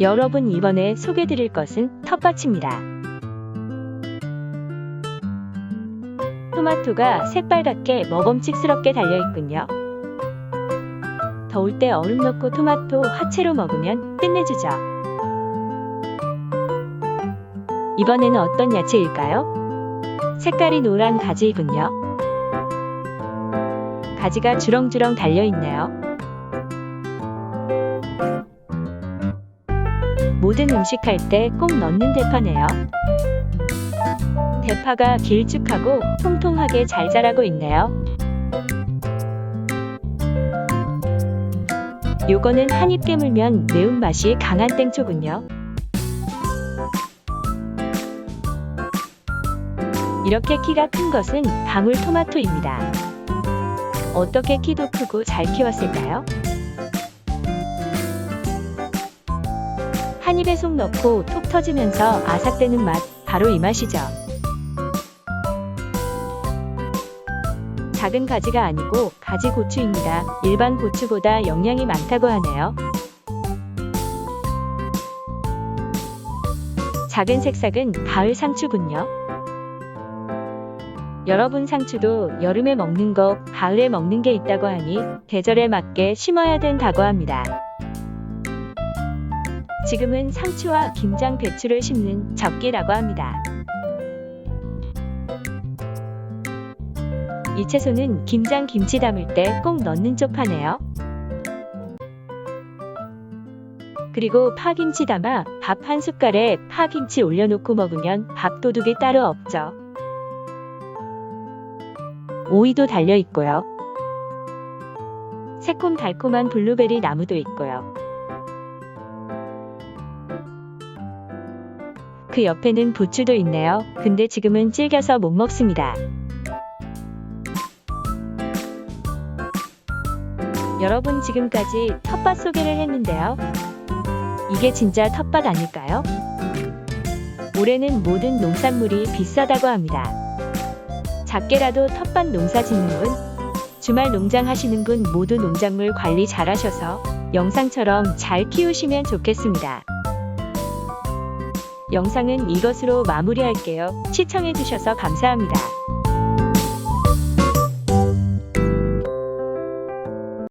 여러분 이번에 소개드릴 것은 텃밭입니다. 토마토가 새빨갛게 먹음직스럽게 달려있군요. 더울 때 얼음 넣고 토마토 화채로 먹으면 끝내주죠. 이번에는 어떤 야채일까요? 색깔이 노란 가지이군요. 가지가 주렁주렁 달려있네요. 모든 음식 할 때 꼭 넣는 대파네요. 대파가 길쭉하고 통통하게 잘 자라고 있네요. 요거는 한입 깨물면 매운맛이 강한 땡초군요. 이렇게 키가 큰 것은 방울토마토입니다. 어떻게 키도 크고 잘 키웠을까요? 한 입에 속 넣고 톡 터지면서 아삭대는 맛, 바로 이 맛이죠. 작은 가지가 아니고 가지 고추입니다. 일반 고추보다 영양이 많다고 하네요. 작은 색삭은 가을 상추군요. 여러분 상추도 여름에 먹는 거, 가을에 먹는 게 있다고 하니 계절에 맞게 심어야 된다고 합니다. 지금은 상추와 김장 배추를 심는 적기라고 합니다. 이 채소는 김장 김치 담을 때 꼭 넣는 쪽파네요. 그리고 파김치 담아 밥 한 숟갈에 파김치 올려놓고 먹으면 밥도둑이 따로 없죠. 오이도 달려 있고요. 새콤달콤한 블루베리 나무도 있고요. 그 옆에는 부추도 있네요. 근데 지금은 질겨서 못 먹습니다. 여러분 지금까지 텃밭 소개를 했는데요. 이게 진짜 텃밭 아닐까요? 올해는 모든 농산물이 비싸다고 합니다. 작게라도 텃밭 농사 짓는 분, 주말 농장 하시는 분 모두 농작물 관리 잘 하셔서 영상처럼 잘 키우시면 좋겠습니다. 영상은 이것으로 마무리할게요. 시청해주셔서 감사합니다.